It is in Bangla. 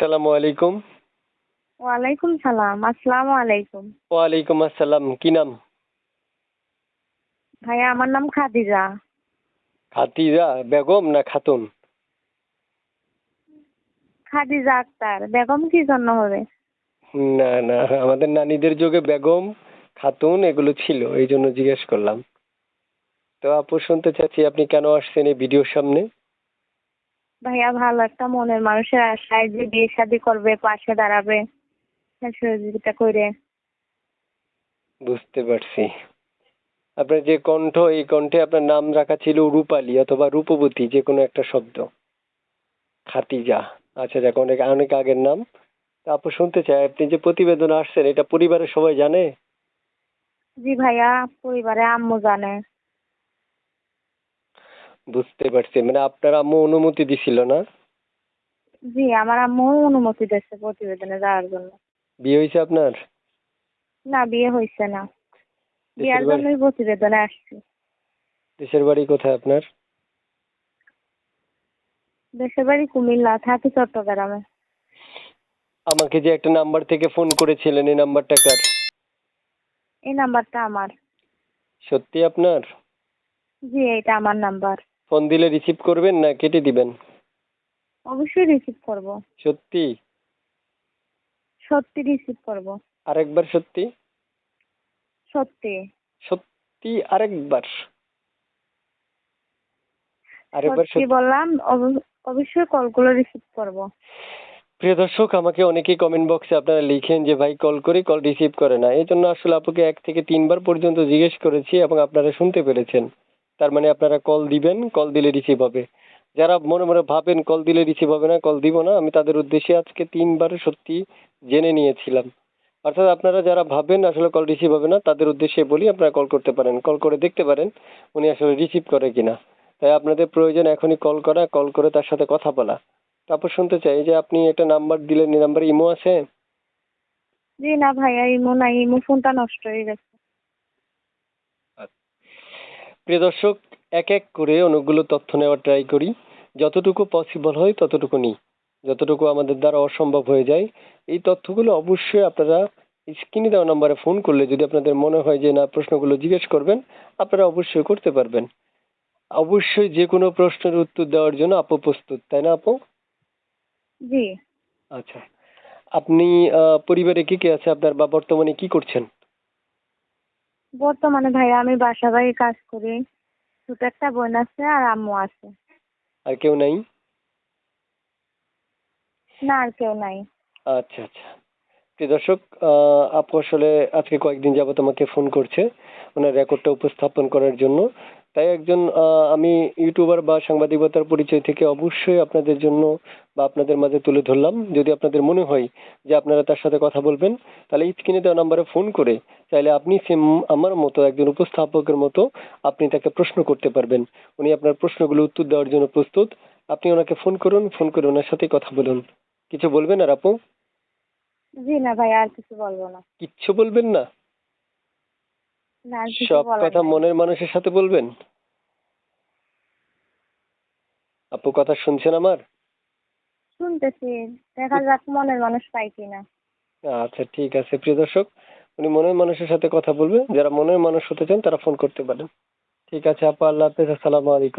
সালামু আলাইকুম। ওয়ালাইকুম সালাম আসসালামু আলাইকুম। ওয়ালাইকুম আসসালাম কি নাম? ভাইয়া আমার নাম খাদিজা। খাতিজা বেগম না খাতুন? খাদিজা আক্তার বেগম কি জন্য হবে? না না আমাদের নানিদের যুগে বেগম খাতুন এগুলো ছিল এই জন্য জিজ্ঞেস করলাম। তো আপু শুনতে চাচ্ছি আপনি কেন আসছেন এই ভিডিওর সামনে? ভাইয়া ভালো একটা মনের মানুষের আশায় যে বিয়ে শাদি করবে পাশে দাঁড়াবে হ্যাঁ, সহযোগিতা করে। বুঝতে পারছি। আপনার যে কণ্ঠ এই কণ্ঠে আপনার নাম রাখা ছিল রূপালী অথবা রূপবতী যে কোনো একটা শব্দ। খাতিজা। আচ্ছা যাক অনেক অনেক আগের নাম। তা আপু শুনতে চাই আপনি যে প্রতিবেদন আসছেন এটা পরিবারের সবাই জানে? জি ভাইয়া পরিবারে আম্মু জানে। বুঝতে পারছি। মানে আপনার আম্মু অনুমতি দিছিল না? জি আমার আম্মু অনুমতি দিচ্ছে প্রতিবেদনে যাওয়ার জন্য। বিয়ে হয়েছে আপনার? না বিয়ে হয়েছে না। বিয়ার জন্যই প্রতিবেদনে আসছি। দেশের বাড়ি কোথায় আপনার? দেশের বাড়ি কুমিল্লা থাকি চট্টগ্রামে। আমাকে যে একটা নাম্বার থেকে ফোন করেছিলেন এই নাম্বারটা কার? এই নাম্বারটা আমার। সত্যি আপনার? জি এটা আমার নাম্বার। ফোন দিলে রিসিভ করবেন না কেটে দিবেন? অবশ্যই রিসিভ করব। সত্যি? সত্যি রিসিভ করব। আরেকবার সত্যি? সত্যি। সত্যি আরেকবার। আরেকবার সত্যি বললাম অব- অবশ্যই কলগুলো রিসিভ করব। প্রিয় দর্শক আমাকে অনেকেই কমেন্ট বক্সে আপনারা লিখেন যে ভাই কল করি কল রিসিভ করে না। এই জন্য আসলে আপুকে এক থেকে তিনবার পর্যন্ত জিজ্ঞেস করেছি এবং আপনারা শুনতে পেরেছেন। তার মানে আপনারা কল দিবেন কল দিলে রিসিভ হবে। যারা মনে মনে ভাবেন কল দিলে রিসিভ হবে না কল দিব না, আমি তাদের উদ্দেশ্যে আজকে তিনবার সত্যি জেনে নিয়েছিলাম। অর্থাৎ আপনারা যারা ভাবেন আসলে কল রিসিভ হবে না, তাদের উদ্দেশ্যে বলি আপনারা কল করতে পারেন। কল করে দেখতে পারেন উনি আসলে রিসিভ করে কিনা। তাই আপনাদের প্রয়োজন এখনই কল করা কল করে তার সাথে কথা বলা। তারপর শুনতে চাই যে আপনি একটা নাম্বার দিলেন, এই নাম্বারে ইমো আছে? জি না ভাইয়া, ইমো নাই, ইমো ফোনটা নষ্ট হয়ে গেছে। প্রিয় দর্শক এক এক করে অনেকগুলো তথ্য নেওয়ার ট্রাই করি। যতটুকু পসিবল হয় ততটুকু নিই। যতটুকু আমাদের দ্বারা অসম্ভব হয়ে যায় এই তথ্যগুলো অবশ্যই আপনারা স্ক্রিনে দেওয়া নাম্বারে ফোন করলে যদি আপনাদের মনে হয় যে না প্রশ্নগুলো জিজ্ঞেস করবেন আপনারা অবশ্যই করতে পারবেন। অবশ্যই যে কোনো প্রশ্নের উত্তর দেওয়ার জন্য আপু প্রস্তুত তাই না আপু? জি। আচ্ছা। আপনি আহ, পরিবারে কে কে আছে? আপনার বা বর্তমানে কি করছেন? বর্তমানে ভাইয়া আমি বাসা বাড়ি কাজ করি। ছোট একটা বোন আছে আর আম্মু আছে। আর কেউ নাই? না আর কেউ নাই। আচ্ছা আচ্ছা। প্রিয় দর্শক আপু আসলে আজকে কয়েকদিন যাবত আমাকে ফোন করছে ওনার রেকর্ডটা উপস্থাপন করার জন্য। তাই একজন আমি ইউটিউবার বা সাংবাদিকতার পরিচয় থেকে অবশ্যই আপনাদের জন্য বা আপনাদের মাঝে তুলে ধরলাম। যদি আপনাদের মনে হয় যে আপনারা তার সাথে কথা বলবেন তাহলে স্ক্রিনে দেওয়া নাম্বারে ফোন করে চাইলে আপনি সেম আমার মতো একজন উপস্থাপকের মতো আপনি তাকে প্রশ্ন করতে পারবেন। উনি আপনার প্রশ্নগুলো উত্তর দেওয়ার জন্য প্রস্তুত। আপনি ওনাকে ফোন করুন ফোন করে ওনার সাথে কথা বলুন। কিছু বলবেন আর আপু? জি না ভাইয়া আর কিছু বলব না। কিচ্ছু বলবেন না? সব কথা মনের মানুষের সাথে বলবেন? আপু কথা শুনছেন আমার? শুনতেছি। দেখা যাক মনের মানুষ পাই কিনা। আচ্ছা ঠিক আছে। প্রিয় দর্শক উনি মনের মানুষের সাথে কথা বলবে, যারা মনের মানুষ হতে চান তারা ফোন করতে পারেন। ঠিক আছে, আপা, আল্লাহ হাফেজ, আসসালামু আলাইকুম।